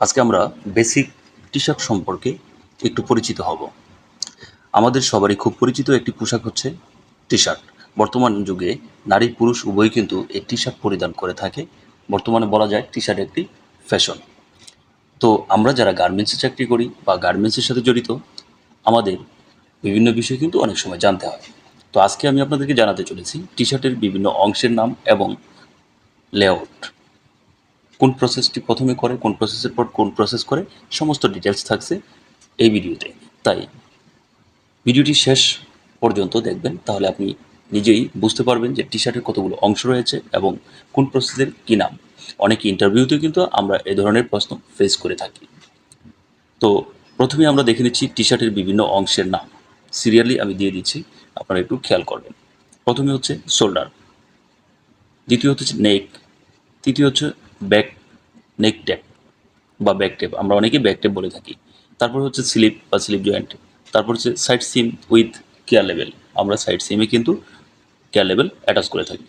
আজকে আমরা basic T shirt সম্পর্কে একটু পরিচিত হব। আমাদের সবারই খুব পরিচিত একটি পোশাক হচ্ছে টি শার্ট বর্তমান যুগে নারী পুরুষ উভয়ই কিন্তু এই টি শার্ট পরিধান করে থাকে। বর্তমানে বলা যায় টি শার্ট একটি ফ্যাশন তো আমরা যারা গার্মেন্টসে চাকরি করি বা গার্মেন্টসের সাথে জড়িত, আমাদের বিভিন্ন বিষয় কিন্তু অনেক সময় জানতে হয়। তো আজকে আমি আপনাদেরকে জানাতে চলেছি টি শার্টের বিভিন্ন অংশের নাম এবং লেআউট কোন প্রসেসটি প্রথমে করে, কোন প্রসেসের পর কোন প্রসেস করে, সমস্ত ডিটেলস থাকছে এই ভিডিওতে তাই ভিডিওটি শেষ পর্যন্ত দেখবেন, তাহলে আপনি নিজেই বুঝতে পারবেন যে টি শার্টের কতগুলো অংশ রয়েছে এবং কোন প্রসেসের কী নাম। অনেক ইন্টারভিউতে কিন্তু আমরা এ ধরনের প্রশ্ন ফেস করে থাকি। তো প্রথমে আমরা দেখে নিচ্ছি টি শার্টের বিভিন্ন অংশের নাম। সিরিয়ালি আমি দিয়ে দিচ্ছি, আপনারা একটু খেয়াল করবেন। প্রথমে হচ্ছে শোল্ডার দ্বিতীয় হচ্ছে নেক তৃতীয় হচ্ছে ব্যাক নেক ট্যাপ বা ব্যাক টেপ আমরা অনেকেই ব্যাক টেপ বলে থাকি। তারপর হচ্ছে স্লিপ বা স্লিপ জয়েন্ট তারপর হচ্ছে side seam with care level আমরা সাইড সিমে কিন্তু কেয়ার লেভেল অ্যাটাচ করে থাকি।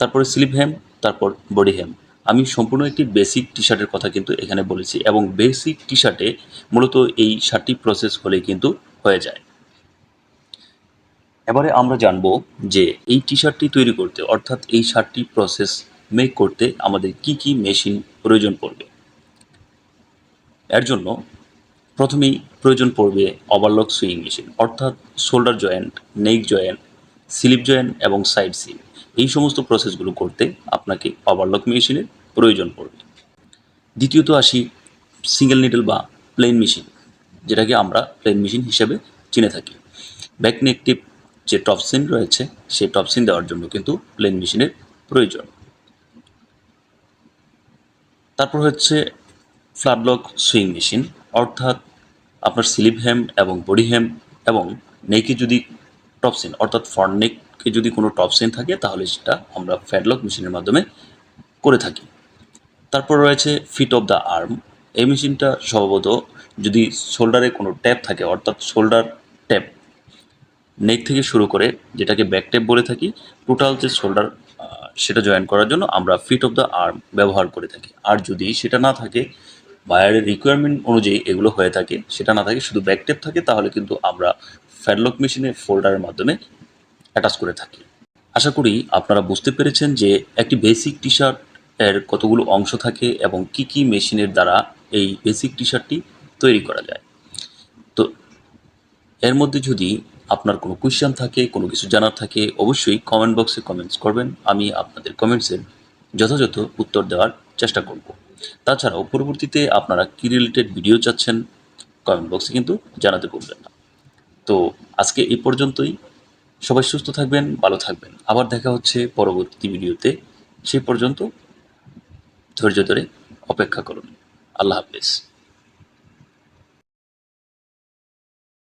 তারপরে স্লিপ হ্যাম তারপর বডি হ্যাম আমি সম্পূর্ণ একটি বেসিক টি শার্টের কথা কিন্তু এখানে বলেছি এবং বেসিক টি শার্টে মূলত এই সাতটি প্রসেস হলেই কিন্তু হয়ে যায়। এবারে আমরা জানব যে এই টি শার্টটি তৈরি করতে, অর্থাৎ এই শার্টটি প্রসেস মেক করতে আমাদের কি কি মেশিন প্রয়োজন পড়বে। এর জন্য প্রথমেই প্রয়োজন পড়বে ওভারলক সুইং মেশিন অর্থাৎ shoulder joint neck joint slip joint এবং সাইড সিম এই সমস্ত প্রসেসগুলো করতে আপনাকে ওভারলক মেশিনের প্রয়োজন পড়বে। দ্বিতীয়ত আসি সিঙ্গেল নিডল বা প্লেন মেশিন যেটাকে আমরা প্লেন মেশিন হিসেবে চিনে থাকি। ব্যাক নেক টিপ যে টপসিন রয়েছে, সেই টপসিন দেওয়ার জন্য কিন্তু প্লেন মেশিনের প্রয়োজন। তারপর হচ্ছে ফ্ল্যাটলক সুইং মেশিন অর্থাৎ আপনার স্লিপ হ্যাম এবং বডি হ্যাম এবং নেকে যদি টপসিন অর্থাৎ ফ্রন্ট নেককে যদি কোনো টপসিন থাকে, তাহলে সেটা আমরা ফ্যাডলক মেশিনের মাধ্যমে করে থাকি। তারপর রয়েছে ফিট অফ দ্য আর্ম এই মেশিনটা সম্ভবত যদি শোল্ডারে কোনো ট্যাপ থাকে, অর্থাৎ শোল্ডার ট্যাপ নেক থেকে শুরু করে যেটাকে ব্যাক ট্যাপ বলে থাকি টোটাল যে শোল্ডার সেটা জয়েন করার জন্য আমরা ফিট অফ দ্য আর্ম ব্যবহার করে থাকি। আর যদি সেটা না থাকে বায়ারের রিকোয়ারমেন্ট অনুযায়ী এগুলো হয়ে থাকে, সেটা না থাকে, শুধু ব্যাক টেপ থাকে, তাহলে কিন্তু আমরা ফ্যাডলক মেশিনে ফোল্ডারের মাধ্যমে অ্যাটাচ করে থাকি। আশা করি আপনারা বুঝতে পেরেছেন যে একটি বেসিক টি শার্ট এর কতগুলো অংশ থাকে এবং কি কি মেশিনের দ্বারা এই বেসিক টি শার্টটি তৈরি করা যায়। তো এর মধ্যে যদি আপনার কোনো কোয়েশ্চেন থাকে, কোনো কিছু জানার থাকে, অবশ্যই কমেন্ট বক্সে কমেন্টস করবেন। আমি আপনাদের কমেন্টসের যথাযথ উত্তর দেওয়ার চেষ্টা করব। তাছাড়াও পরবর্তীতে আপনারা কী রিলেটেড ভিডিও চাচ্ছেন কমেন্ট বক্সে কিন্তু জানাতে ভুলবেন না। তো আজকে এই পর্যন্তই। সবাই সুস্থ থাকবেন, ভালো থাকবেন। আবার দেখা হচ্ছে পরবর্তী ভিডিওতে সেই পর্যন্ত ধৈর্য ধরে অপেক্ষা করুন। আল্লাহ হাফেজ।